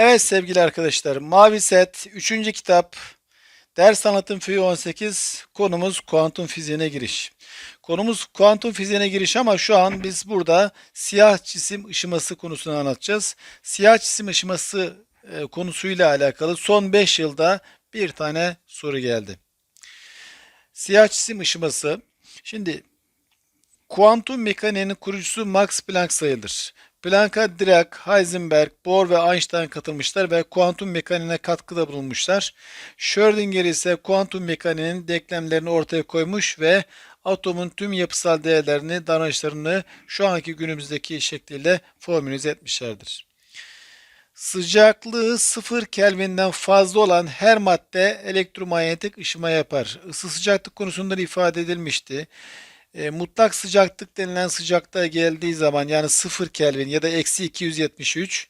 Evet sevgili arkadaşlar, Mavi Set 3. kitap Ders Anlatım Föyü 18 konumuz kuantum fiziğine giriş. Konumuz kuantum fiziğine giriş ama şu an biz burada siyah cisim ışıması konusunu anlatacağız. Siyah cisim ışıması e, konusuyla alakalı son 5 yılda bir tane soru geldi. Siyah cisim ışıması. Şimdi kuantum mekaniğinin kurucusu Max Planck sayılır. Planck'a Dirac, Heisenberg, Bohr ve Einstein katılmışlar ve kuantum mekaniğine katkıda bulunmuşlar. Schrödinger ise kuantum mekaniğinin denklemlerini ortaya koymuş ve atomun tüm yapısal değerlerini, davranışlarını şu anki günümüzdeki şekliyle formülize etmişlerdir. Sıcaklığı 0 Kelvin'den fazla olan her madde elektromanyetik ışıma yapar. Isı sıcaklık konusunda da ifade edilmişti. E, mutlak sıcaklık denilen sıcaklığa geldiği zaman yani 0 Kelvin ya da eksi 273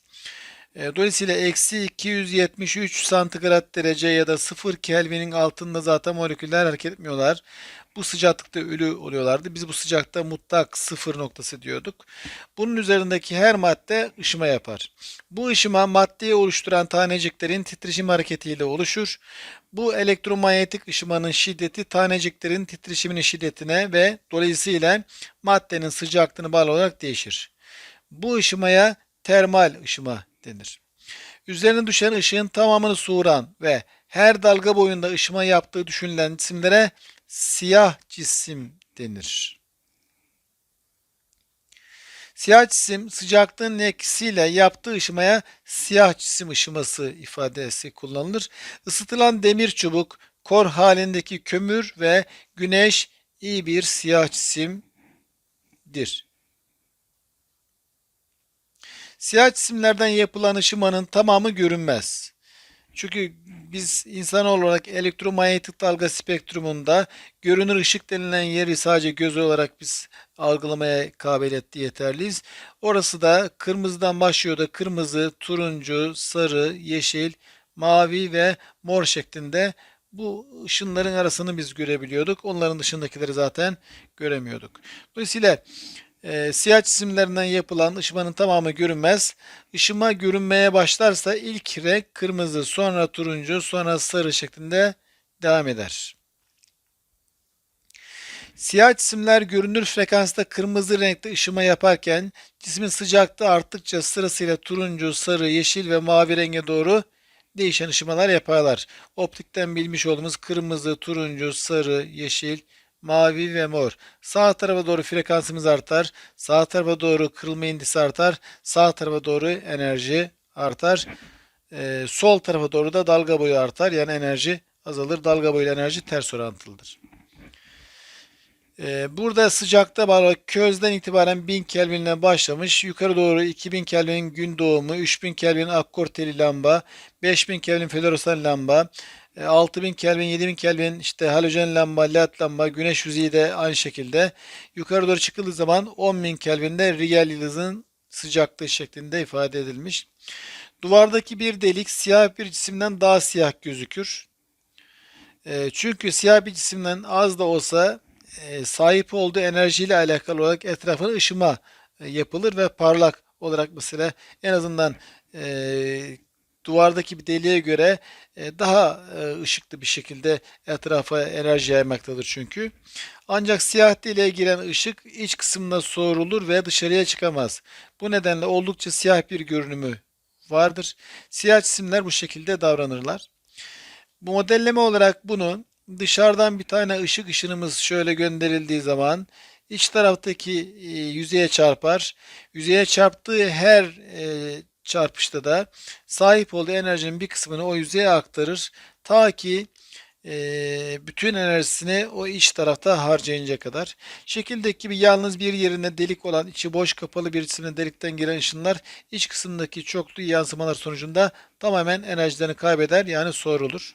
e, dolayısıyla eksi 273 santigrat derece ya da 0 Kelvin'in altında zaten moleküller hareket etmiyorlar. Bu sıcaklıkta ölü oluyorlardı. Biz bu sıcakta mutlak sıfır noktası diyorduk. Bunun üzerindeki her madde ışıma yapar. Bu ışıma maddeyi oluşturan taneciklerin titreşim hareketiyle oluşur. Bu elektromanyetik ışımanın şiddeti taneciklerin titreşiminin şiddetine ve dolayısıyla maddenin sıcaklığına bağlı olarak değişir. Bu ışımaya termal ışıma denir. Üzerine düşen ışığın tamamını soğuran ve her dalga boyunda ışıma yaptığı düşünülen cisimlere siyah cisim denir. Siyah cisim sıcaklığın etkisiyle yaptığı ışımaya siyah cisim ışıması ifadesi kullanılır. Isıtılan demir çubuk, kor halindeki kömür ve güneş iyi bir siyah cisimdir. Siyah cisimlerden yapılan ışımanın tamamı görünmez. Çünkü biz insan olarak elektromanyetik dalga spektrumunda görünür ışık denilen yeri sadece göz olarak biz algılamaya kabiliyetli yeterliyiz. Orası da kırmızıdan başlıyor da kırmızı, turuncu, sarı, yeşil, mavi ve mor şeklinde bu ışınların arasını biz görebiliyorduk. Onların dışındakileri zaten göremiyorduk. Dolayısıyla e, siyah cisimlerinden yapılan ışımanın tamamı görünmez. Işıma görünmeye başlarsa ilk renk kırmızı, sonra turuncu, sonra sarı şeklinde devam eder. Siyah cisimler görünür frekansta kırmızı renkte ışıma yaparken cismin sıcaklığı arttıkça sırasıyla turuncu, sarı, yeşil ve mavi renge doğru değişen ışımalar yaparlar. Optikten bilmiş olduğumuz kırmızı, turuncu, sarı, yeşil, mavi ve mor. Sağ tarafa doğru frekansımız artar. Sağ tarafa doğru kırılma indisi artar. Sağ tarafa doğru enerji artar. Ee, sol tarafa doğru da dalga boyu artar. Yani enerji azalır. Dalga boyu enerji ters orantılıdır. Ee, burada sıcakta bağlı közden itibaren 1000 Kelvin'le başlamış. Yukarı doğru 2000 Kelvin gün doğumu, 3000 Kelvin akkorteli lamba, 5000 Kelvin floresan lamba, 6000 Kelvin, 7000 Kelvin işte halojen lamba, led lamba, güneş yüzeyi de aynı şekilde. Yukarı doğru çıkıldığı zaman 10.000 Kelvin'de riyel yıldızın sıcaklığı şeklinde ifade edilmiş. Duvardaki bir delik siyah bir cisimden daha siyah gözükür. E, çünkü siyah bir cisimden az da olsa e, sahip olduğu enerjiyle alakalı olarak etrafına ışıma e, yapılır ve parlak olarak mesela en azından duvardaki bir deliğe göre daha ışıklı bir şekilde etrafa enerji yaymaktadır çünkü. Ancak siyah deliğe giren ışık iç kısmına soğurulur ve dışarıya çıkamaz. Bu nedenle oldukça siyah bir görünümü vardır. Siyah cisimler bu şekilde davranırlar. Bu modelleme olarak bunu dışarıdan bir tane ışık ışınımız şöyle gönderildiği zaman iç taraftaki yüzeye çarpar. Yüzeye çarptığı her çarpışta da sahip olduğu enerjinin bir kısmını o yüzeye aktarır. Ta ki e, bütün enerjisini o iç tarafta harcayınca kadar. Şekildeki gibi yalnız bir yerine delik olan içi boş kapalı bir cisimine delikten giren ışınlar iç kısımdaki çoklu yansımalar sonucunda tamamen enerjilerini kaybeder yani soğurulur.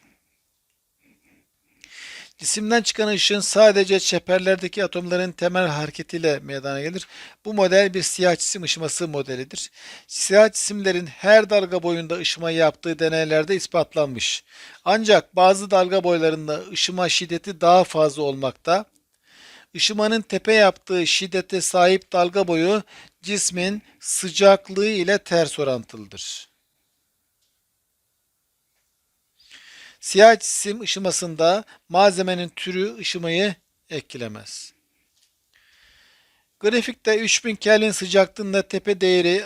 Cisimden çıkan ışın sadece çeperlerdeki atomların temel hareketiyle meydana gelir. Bu model bir siyah cisim ışıması modelidir. Siyah cisimlerin her dalga boyunda ışıma yaptığı deneylerde ispatlanmış. Ancak bazı dalga boylarında ışıma şiddeti daha fazla olmakta. Işımanın tepe yaptığı şiddete sahip dalga boyu cismin sıcaklığı ile ters orantılıdır. Siyah cisim ışımasında malzemenin türü ışımayı etkilemez. Grafikte 3000 Kelvin sıcaklığında tepe değeri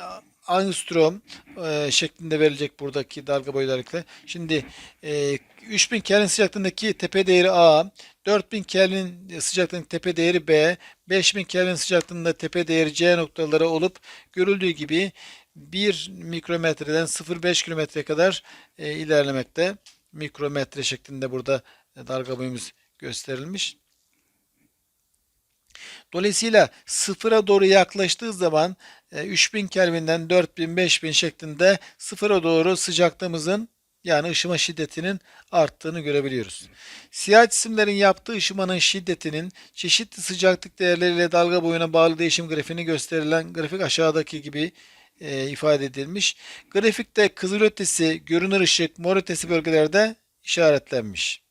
angstrom e, şeklinde verilecek buradaki dalga boylarıyla. Şimdi e, 3000 Kelvin sıcaklığındaki tepe değeri A, 4000 Kelvin sıcaklığındaki tepe değeri B, 5000 Kelvin sıcaklığında tepe değeri C noktaları olup görüldüğü gibi 1 mikrometreden 0,5 kilometre kadar e, ilerlemekte. Mikrometre şeklinde burada e, dalga boyumuz gösterilmiş. Dolayısıyla sıfıra doğru yaklaştığı zaman e, 3000 Kelvin'den 4000 5000 şeklinde sıfıra doğru sıcaklığımızın yani ışıma şiddetinin arttığını görebiliyoruz. Siyah cisimlerin yaptığı ışımanın şiddetinin çeşitli sıcaklık değerleriyle dalga boyuna bağlı değişim grafiğini gösterilen grafik aşağıdaki gibi e, ifade edilmiş. Grafikte kızılötesi, görünür ışık, mor ötesi bölgelerde işaretlenmiş.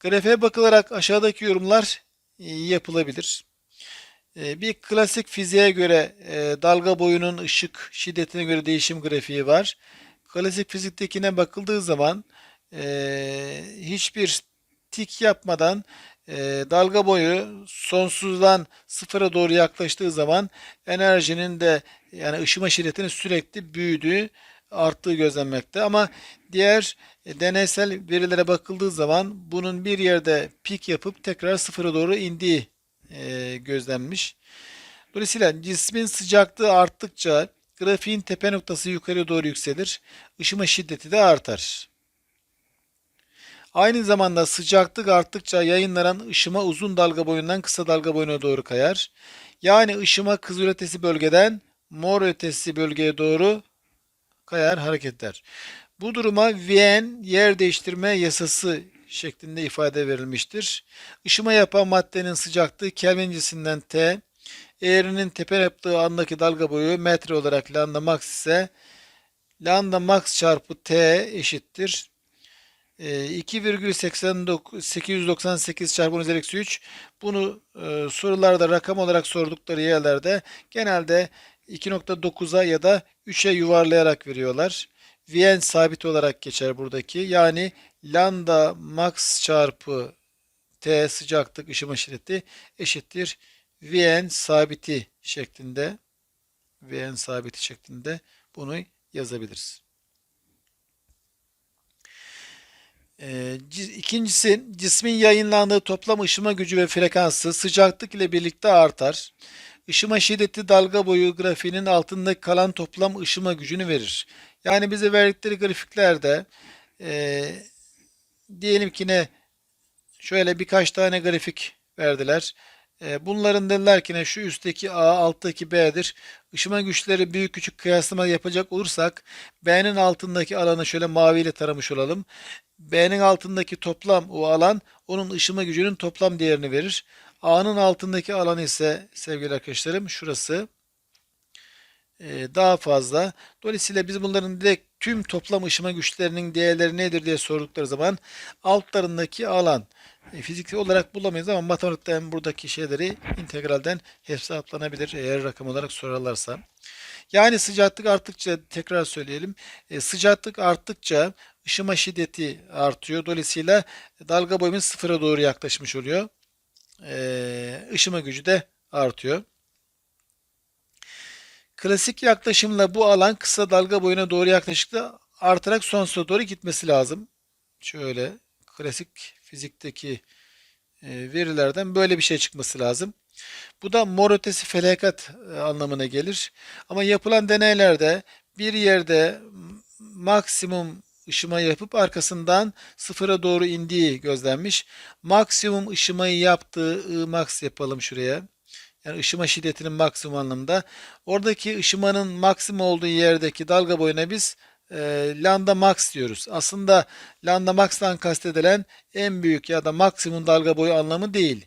Grafiğe bakılarak aşağıdaki yorumlar e, yapılabilir. E, Bir klasik fiziğe göre e, dalga boyunun ışık şiddetine göre değişim grafiği var. Klasik fiziktekine bakıldığı zaman e, hiçbir tik yapmadan e, dalga boyu sonsuzdan sıfıra doğru yaklaştığı zaman enerjinin de yani ışıma şiddetinin sürekli büyüdüğü, arttığı gözlenmekte. Ama diğer e, deneysel verilere bakıldığı zaman bunun bir yerde pik yapıp tekrar sıfıra doğru indiği e, gözlenmiş. Dolayısıyla cismin sıcaklığı arttıkça grafiğin tepe noktası yukarıya doğru yükselir. Işıma şiddeti de artar. Aynı zamanda sıcaklık arttıkça yayınlanan ışıma uzun dalga boyundan kısa dalga boyuna doğru kayar. Yani ışıma kızılötesi bölgeden mor ötesi bölgeye doğru kayar hareket eder. Bu duruma Wien yer değiştirme yasası şeklinde ifade verilmiştir. Işıma yapan maddenin sıcaklığı Kelvin cinsinden T, eğrinin tepe yaptığı andaki dalga boyu metre olarak lambda max ise lambda max çarpı T eşittir. E, 2,898 çarpı 10 üzeri eksi 3 bunu e, sorularda rakam olarak sordukları yerlerde genelde 2.9'a ya da 3'e yuvarlayarak veriyorlar. Vn sabit olarak geçer buradaki. Yani lambda max çarpı T sıcaklık ışıma şiddeti eşittir. Vn sabiti şeklinde Vn sabiti şeklinde bunu yazabiliriz. Ee, ikincisi cismin yayınlandığı toplam ışıma gücü ve frekansı sıcaklık ile birlikte artar. Işıma şiddeti dalga boyu grafiğinin altında kalan toplam ışıma gücünü verir. Yani bize verdikleri grafiklerde e, diyelim ki ne şöyle birkaç tane grafik verdiler. E, bunların dediler ki ne şu üstteki A alttaki B'dir. Işıma güçleri büyük küçük kıyaslama yapacak olursak B'nin altındaki alanı şöyle maviyle taramış olalım. B'nin altındaki toplam o alan onun ışıma gücünün toplam değerini verir. A'nın altındaki alan ise sevgili arkadaşlarım şurası e, daha fazla. Dolayısıyla biz bunların direkt tüm toplam ışıma güçlerinin değerleri nedir diye sordukları zaman altlarındaki alan e, fiziksel olarak bulamayız ama matematikten buradaki şeyleri integralden hesaplanabilir eğer rakam olarak sorarlarsa. Yani sıcaklık arttıkça tekrar söyleyelim. E, sıcaklık arttıkça ışıma şiddeti artıyor. Dolayısıyla dalga boyumuz sıfıra doğru yaklaşmış oluyor. E, ışıma gücü de artıyor. Klasik yaklaşımla bu alan kısa dalga boyuna doğru yaklaşıkta artarak sonsuza doğru gitmesi lazım. Şöyle klasik fizikteki e, verilerden böyle bir şey çıkması lazım. Bu da mor ötesi felaket e, anlamına gelir. Ama yapılan deneylerde bir yerde maksimum ışıma yapıp arkasından sıfıra doğru indiği gözlenmiş. Maksimum ışımayı yaptığı I yapalım şuraya. Yani ışıma şiddetinin maksimum anlamda. Oradaki ışımanın maksimum olduğu yerdeki dalga boyuna biz e, lambda max diyoruz. Aslında lambda max'tan kastedilen en büyük ya da maksimum dalga boyu anlamı değil.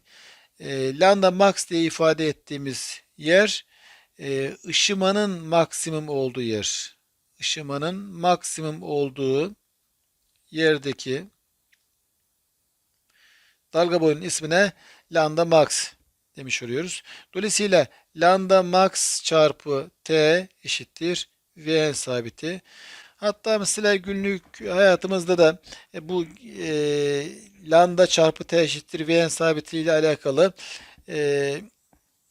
E, lambda max diye ifade ettiğimiz yer e, ışımanın maksimum olduğu yer. Işımanın maksimum olduğu yerdeki dalga boyunun ismine lambda max demiş oluyoruz. Dolayısıyla lambda max çarpı t eşittir Vn sabiti. Hatta mesela günlük hayatımızda da e, bu e, lambda çarpı t eşittir Vn sabiti ile alakalı e,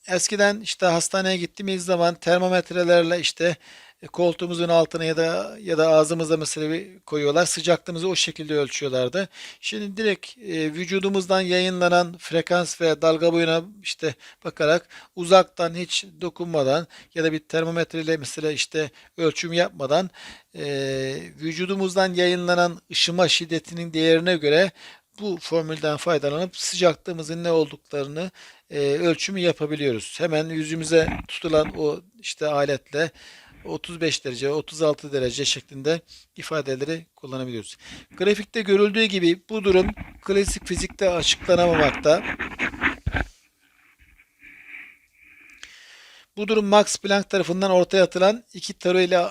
eskiden işte hastaneye gittiğimiz zaman termometrelerle işte koltuğumuzun altına ya da ya da ağzımıza mesela koyuyorlar. Sıcaklığımızı o şekilde ölçüyorlardı. Şimdi direkt e, vücudumuzdan yayınlanan frekans ve dalga boyuna işte bakarak uzaktan hiç dokunmadan ya da bir termometreyle mesela işte ölçüm yapmadan e, vücudumuzdan yayınlanan ışıma şiddetinin değerine göre bu formülden faydalanıp sıcaklığımızın ne olduklarını e, ölçümü yapabiliyoruz. Hemen yüzümüze tutulan o işte aletle 35 derece, 36 derece şeklinde ifadeleri kullanabiliyoruz. Grafikte görüldüğü gibi bu durum klasik fizikte açıklanamamakta. Bu durum Max Planck tarafından ortaya atılan iki teoriyle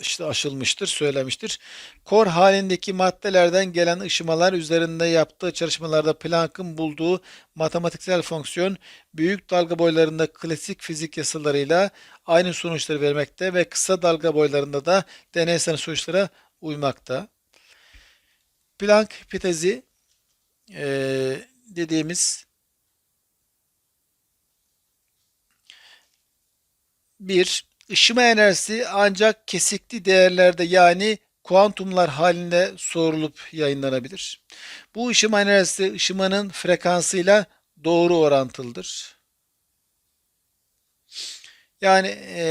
işte aşılmıştır, söylemiştir. Kor halindeki maddelerden gelen ışımalar üzerinde yaptığı çalışmalarda Planck'ın bulduğu matematiksel fonksiyon büyük dalga boylarında klasik fizik yasalarıyla aynı sonuçları vermekte ve kısa dalga boylarında da deneysel sonuçlara uymakta. Planck hipotezi e, dediğimiz bir ışıma enerjisi ancak kesikli değerlerde yani kuantumlar halinde sorulup yayınlanabilir. Bu ışıma enerjisi ışımanın frekansıyla doğru orantılıdır. Yani e,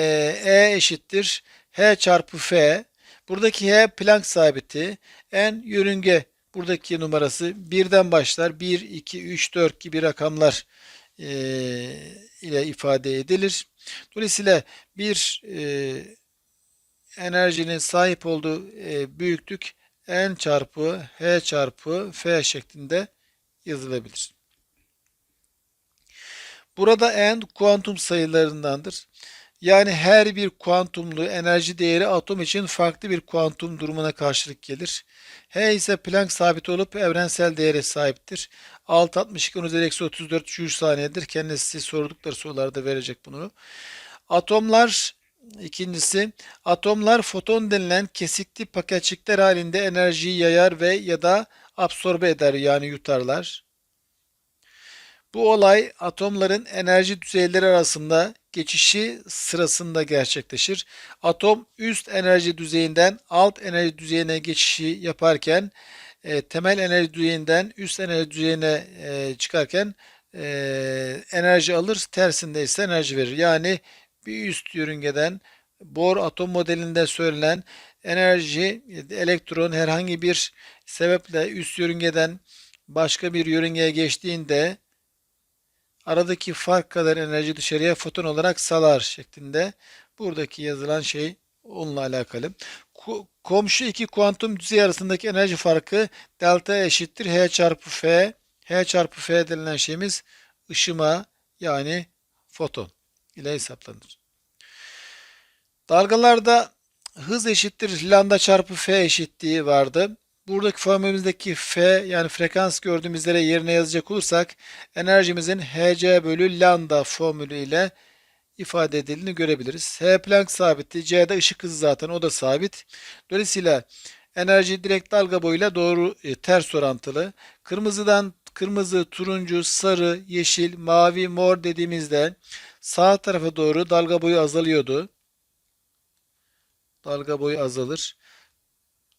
E eşittir H çarpı F. Buradaki H Planck sabiti. N yörünge buradaki numarası birden başlar. 1, 2, 3, 4 gibi rakamlar e, ile ifade edilir. Dolayısıyla bir e, enerjinin sahip olduğu e, büyüklük n çarpı h çarpı f şeklinde yazılabilir. Burada n kuantum sayılarındandır. Yani her bir kuantumlu enerji değeri atom için farklı bir kuantum durumuna karşılık gelir. H ise Planck sabiti olup evrensel değere sahiptir. 662 10 üzeri eksi 34 Joule saniyedir. Kendisi sordukları sorularda verecek bunu. Atomlar ikincisi atomlar foton denilen kesikli paketçikler halinde enerjiyi yayar ve ya da absorbe eder yani yutarlar. Bu olay atomların enerji düzeyleri arasında geçişi sırasında gerçekleşir. Atom üst enerji düzeyinden alt enerji düzeyine geçişi yaparken e, temel enerji düzeyinden üst enerji düzeyine e, çıkarken e, enerji alır, tersinde ise enerji verir. Yani bir üst yörüngeden Bohr atom modelinde söylenen enerji elektron herhangi bir sebeple üst yörüngeden başka bir yörüngeye geçtiğinde aradaki fark kadar enerji dışarıya foton olarak salar şeklinde buradaki yazılan şey onunla alakalı. Komşu iki kuantum düzey arasındaki enerji farkı delta eşittir h çarpı f. h çarpı f denilen şeyimiz ışıma yani foton ile hesaplanır. Dalgalarda hız eşittir lambda çarpı f eşitliği vardı. Buradaki formülümüzdeki F yani frekans gördüğümüz yere yerine yazacak olursak enerjimizin Hc bölü lambda formülü ile ifade edildiğini görebiliriz. H Planck sabiti, C'de ışık hızı zaten o da sabit. Dolayısıyla enerji direkt dalga boyuyla doğru e, ters orantılı. Kırmızıdan kırmızı, turuncu, sarı, yeşil, mavi, mor dediğimizde sağ tarafa doğru dalga boyu azalıyordu. Dalga boyu azalır.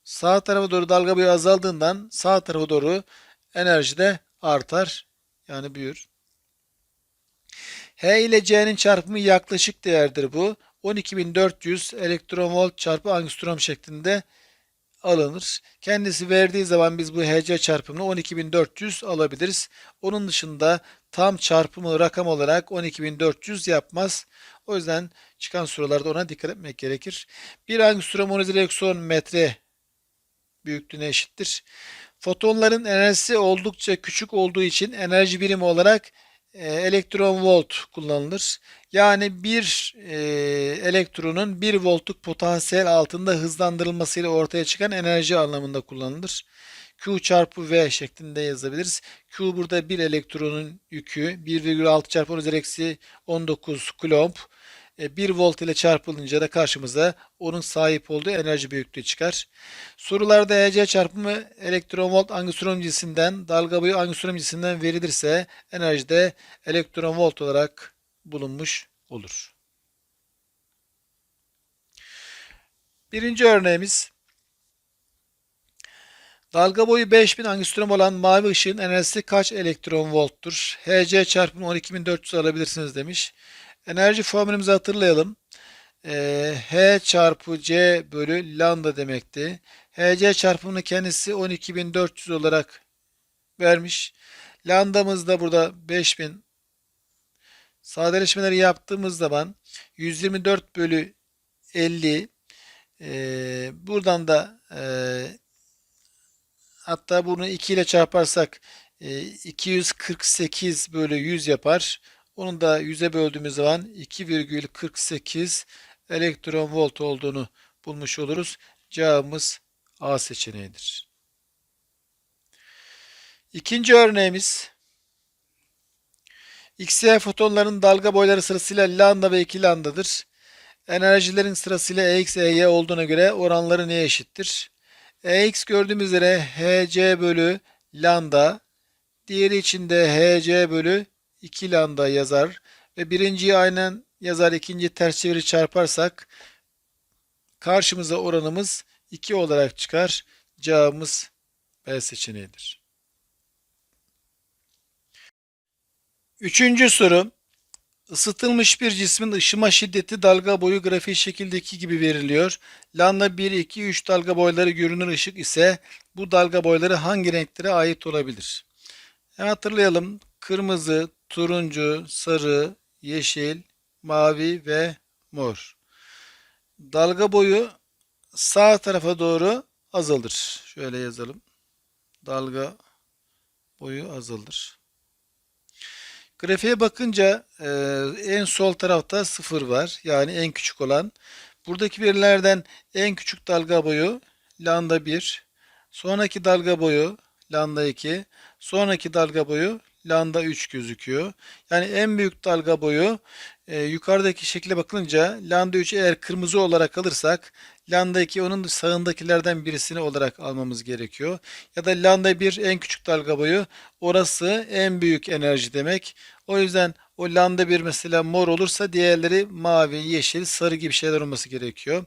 Sağ tarafa doğru dalga boyu azaldığından sağ tarafa doğru enerji de artar. Yani büyür. H ile C'nin çarpımı yaklaşık değerdir bu. 12.400 elektronvolt çarpı angstrom şeklinde alınır. Kendisi verdiği zaman biz bu Hc çarpımını 12.400 alabiliriz. Onun dışında tam çarpımı rakam olarak 12.400 yapmaz. O yüzden çıkan sorularda ona dikkat etmek gerekir. Bir angstrom 10 üzeri metre büyüklüğüne eşittir. Fotonların enerjisi oldukça küçük olduğu için enerji birimi olarak e, elektron volt kullanılır. Yani bir e, elektronun 1 voltluk potansiyel altında hızlandırılmasıyla ortaya çıkan enerji anlamında kullanılır. Q çarpı V şeklinde yazabiliriz. Q burada bir elektronun yükü 1,6 çarpı 10 üzeri eksi 19 kulomb. E, 1 volt ile çarpılınca da karşımıza onun sahip olduğu enerji büyüklüğü çıkar. Sorularda EC çarpımı elektron volt angstrom cinsinden, dalga boyu angstrom cinsinden verilirse enerjide elektron volt olarak bulunmuş olur. Birinci örneğimiz Dalga boyu 5000 angstrom olan mavi ışığın enerjisi kaç elektron volttur? Hc çarpımı 12400 alabilirsiniz demiş. Enerji formülümüzü hatırlayalım. Ee, H çarpı C bölü lambda demekti. Hc çarpımını kendisi 12400 olarak vermiş. Lambdamız da burada 5000. Sadeleşmeleri yaptığımız zaman 124 bölü 50 ee, buradan da e, hatta bunu 2 ile çarparsak e, 248 bölü 100 yapar. Onu da 100'e böldüğümüz zaman 2,48 elektron volt olduğunu bulmuş oluruz. Cevabımız A seçeneğidir. İkinci örneğimiz XY fotonların dalga boyları sırasıyla lambda ve 2 lambdadır. Enerjilerin sırasıyla EX, EY olduğuna göre oranları neye eşittir? EX gördüğümüz üzere HC bölü lambda. Diğeri için de HC bölü 2 lambda yazar. Ve birinciyi aynen yazar. ikinci ters çeviri çarparsak karşımıza oranımız 2 olarak çıkar. Cevabımız B seçeneğidir. Üçüncü soru. Isıtılmış bir cismin ışıma şiddeti dalga boyu grafiği şekildeki gibi veriliyor. Lambda 1, 2, 3 dalga boyları görünür ışık ise bu dalga boyları hangi renklere ait olabilir? Hemen hatırlayalım. Kırmızı, turuncu, sarı, yeşil, mavi ve mor. Dalga boyu sağ tarafa doğru azalır. Şöyle yazalım. Dalga boyu azalır. Grafiğe bakınca e, en sol tarafta sıfır var. Yani en küçük olan. Buradaki verilerden en küçük dalga boyu lambda 1. Sonraki dalga boyu lambda 2. Sonraki dalga boyu lambda 3 gözüküyor. Yani en büyük dalga boyu e, yukarıdaki şekle bakılınca lambda 3 eğer kırmızı olarak alırsak lambda 2 onun sağındakilerden birisini olarak almamız gerekiyor. Ya da lambda 1 en küçük dalga boyu orası en büyük enerji demek. O yüzden o lambda 1 mesela mor olursa diğerleri mavi, yeşil, sarı gibi şeyler olması gerekiyor.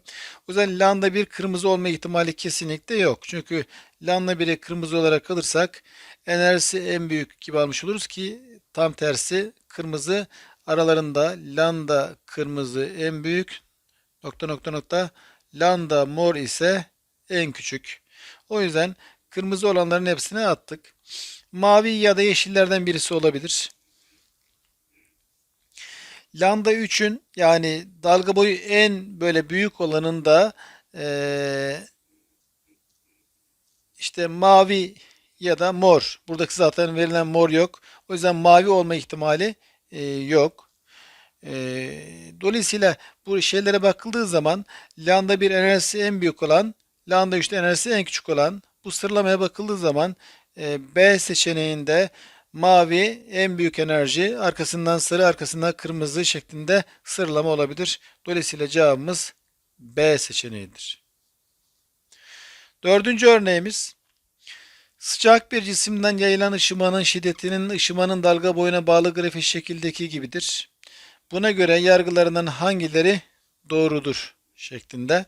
O yüzden lambda 1 kırmızı olma ihtimali kesinlikle yok. Çünkü lambda 1'i kırmızı olarak alırsak enerjisi en büyük gibi almış oluruz ki tam tersi kırmızı aralarında lambda kırmızı en büyük nokta nokta nokta lambda mor ise en küçük. O yüzden kırmızı olanların hepsini attık. Mavi ya da yeşillerden birisi olabilir. Lambda 3'ün yani dalga boyu en böyle büyük olanın da ee, işte mavi ya da mor. Buradaki zaten verilen mor yok. O yüzden mavi olma ihtimali e, yok. E, dolayısıyla bu şeylere bakıldığı zaman lambda bir enerjisi en büyük olan, lambda 3'te enerjisi en küçük olan bu sıralamaya bakıldığı zaman e, B seçeneğinde mavi en büyük enerji, arkasından sarı, arkasından kırmızı şeklinde sıralama olabilir. Dolayısıyla cevabımız B seçeneğidir. Dördüncü örneğimiz Sıcak bir cisimden yayılan ışımanın şiddetinin ışımanın dalga boyuna bağlı grafik şekildeki gibidir. Buna göre yargılarından hangileri doğrudur şeklinde.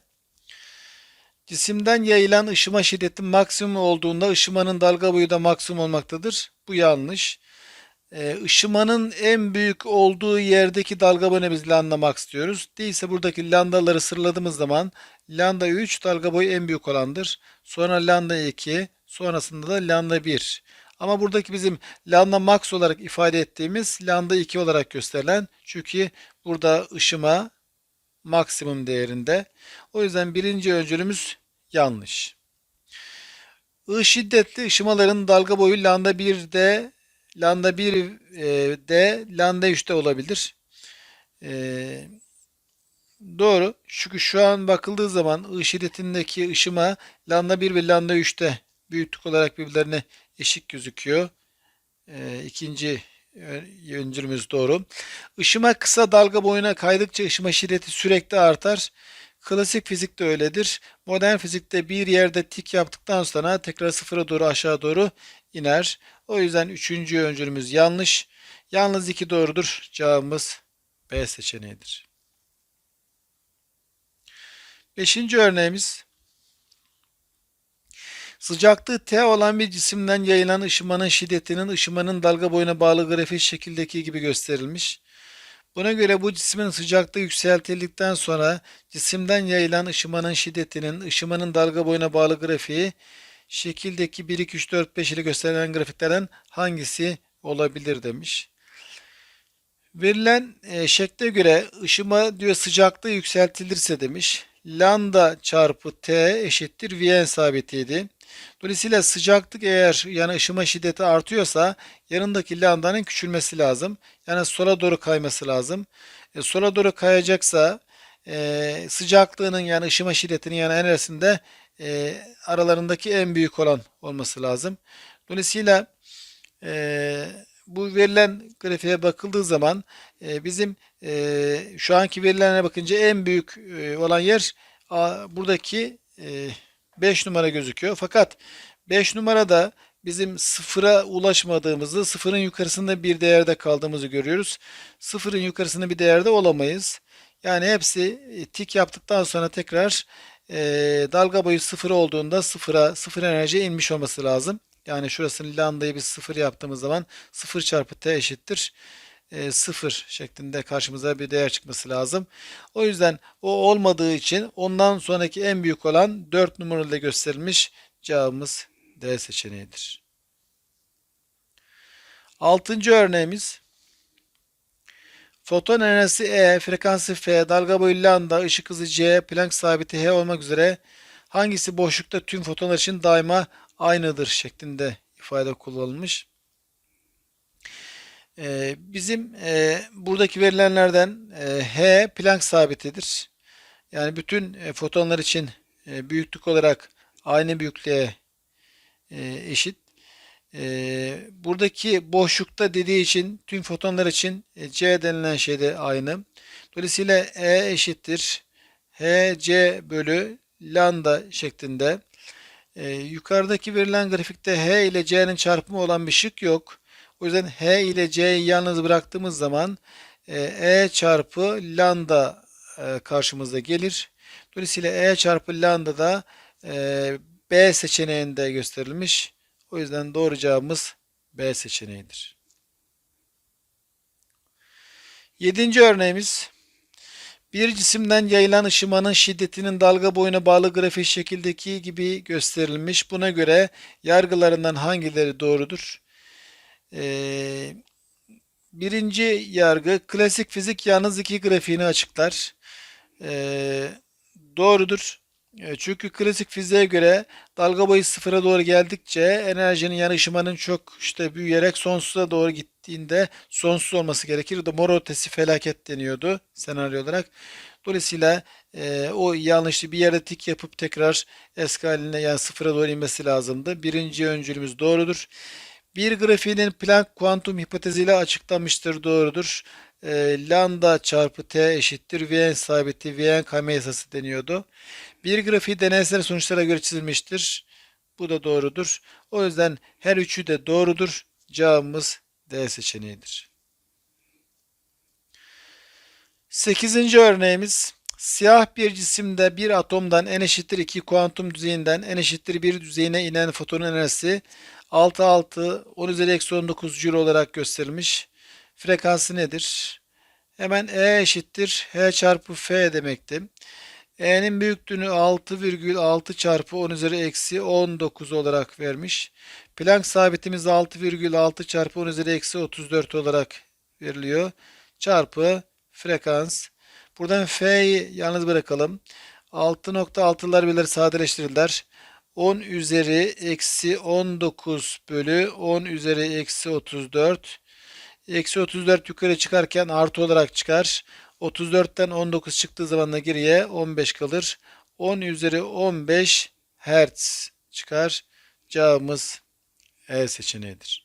Cisimden yayılan ışıma şiddeti maksimum olduğunda ışımanın dalga boyu da maksimum olmaktadır. Bu yanlış. Ee, ışımanın en büyük olduğu yerdeki dalga boyunu biz lambda max diyoruz. Değilse buradaki lambdaları sıraladığımız zaman lambda 3 dalga boyu en büyük olandır. Sonra lambda 2, sonrasında da lambda 1. Ama buradaki bizim lambda max olarak ifade ettiğimiz lambda 2 olarak gösterilen. Çünkü burada ışıma maksimum değerinde. O yüzden birinci öncülümüz yanlış. I şiddetli ışımaların dalga boyu lambda 1'de lambda 1'de lambda 3'te olabilir. Ee, doğru. Çünkü şu an bakıldığı zaman I şiddetindeki ışıma lambda 1 ve lambda 3'te büyüklük olarak birbirlerine eşit gözüküyor. E, ikinci Öncülümüz doğru. Işıma kısa dalga boyuna kaydıkça ışıma şiddeti sürekli artar. Klasik fizik de öyledir. Modern fizikte bir yerde tik yaptıktan sonra tekrar sıfıra doğru aşağı doğru iner. O yüzden üçüncü öncülümüz yanlış. Yalnız iki doğrudur. Cevabımız B seçeneğidir. Beşinci örneğimiz. Sıcaklığı T olan bir cisimden yayılan ışımanın şiddetinin ışımanın dalga boyuna bağlı grafiği şekildeki gibi gösterilmiş. Buna göre bu cismin sıcaklığı yükseltildikten sonra cisimden yayılan ışımanın şiddetinin ışımanın dalga boyuna bağlı grafiği şekildeki 1, 2, 3, 4, 5 ile gösterilen grafiklerden hangisi olabilir demiş. Verilen e, şekle göre ışıma diyor sıcaklığı yükseltilirse demiş. Lambda çarpı T eşittir Vn sabitiydi. Dolayısıyla sıcaklık eğer yani ışıma şiddeti artıyorsa yanındaki lambdanın küçülmesi lazım. Yani sola doğru kayması lazım. E, sola doğru kayacaksa e, sıcaklığının yani ışıma şiddetinin yani enerjisinde e, aralarındaki en büyük olan olması lazım. Dolayısıyla e, bu verilen grafiğe bakıldığı zaman e, bizim e, şu anki verilerine bakınca en büyük e, olan yer a, buradaki e, 5 numara gözüküyor. Fakat 5 numarada bizim sıfıra ulaşmadığımızı, sıfırın yukarısında bir değerde kaldığımızı görüyoruz. Sıfırın yukarısında bir değerde olamayız. Yani hepsi e, tik yaptıktan sonra tekrar e, dalga boyu sıfır olduğunda sıfıra, sıfır enerjiye inmiş olması lazım. Yani şurasını lambdayı biz sıfır yaptığımız zaman sıfır çarpı t eşittir e, sıfır şeklinde karşımıza bir değer çıkması lazım. O yüzden o olmadığı için ondan sonraki en büyük olan 4 numaralı gösterilmiş cevabımız D seçeneğidir. Altıncı örneğimiz Foton enerjisi E, frekansı F, dalga boyu lambda, ışık hızı C, Planck sabiti H olmak üzere hangisi boşlukta tüm fotonlar için daima aynıdır şeklinde ifade kullanılmış. Ee, bizim e, buradaki verilenlerden e, H Planck sabitidir. Yani bütün e, fotonlar için büyüklük olarak aynı büyüklüğe eşit. Buradaki boşlukta dediği için tüm fotonlar için C denilen şey de aynı. Dolayısıyla E eşittir Hc bölü lambda şeklinde. E, yukarıdaki verilen grafikte H ile C'nin çarpımı olan bir şık yok. O yüzden H ile C'yi yalnız bıraktığımız zaman e, E çarpı lambda e, karşımıza gelir. Dolayısıyla E çarpı lambda da e, B seçeneğinde gösterilmiş. O yüzden doğru cevabımız B seçeneğidir. Yedinci örneğimiz bir cisimden yayılan ışımanın şiddetinin dalga boyuna bağlı grafik şekildeki gibi gösterilmiş. Buna göre yargılarından hangileri doğrudur? Ee, birinci yargı klasik fizik yalnız iki grafiğini açıklar. Ee, doğrudur. E, Çünkü klasik fiziğe göre dalga boyu sıfıra doğru geldikçe enerjinin yani ışımanın çok işte büyüyerek sonsuza doğru gittiğinde sonsuz olması gerekir. De mor ötesi felaket deniyordu senaryo olarak. Dolayısıyla e, o yanlışlı bir yerde tik yapıp tekrar eski haline yani sıfıra doğru inmesi lazımdı. Birinci öncülümüz doğrudur. Bir grafiğinin Planck kuantum hipoteziyle açıklanmıştır doğrudur. E, lambda çarpı t eşittir Vn sabiti Vn kayma yasası deniyordu. Bir grafiği deneysel sonuçlara göre çizilmiştir. Bu da doğrudur. O yüzden her üçü de doğrudur. Cevabımız D seçeneğidir. Sekizinci örneğimiz siyah bir cisimde bir atomdan n eşittir 2 kuantum düzeyinden n eşittir 1 düzeyine inen fotonun enerjisi 6 6 10 üzeri eksi 19 joule olarak gösterilmiş. Frekansı nedir? Hemen E eşittir H çarpı F demekti. E'nin büyüklüğünü 6,6 çarpı 10 üzeri eksi 19 olarak vermiş. Planck sabitimiz 6,6 çarpı 10 üzeri eksi 34 olarak veriliyor. Çarpı frekans. Buradan F'yi yalnız bırakalım. 6.6'lar birileri sadeleştirirler. 10 üzeri eksi 19 bölü 10 üzeri eksi 34. Eksi 34 yukarı çıkarken artı olarak çıkar. 34'ten 19 çıktığı zaman da geriye 15 kalır. 10 üzeri 15 Hertz çıkar. Cevabımız E seçeneğidir.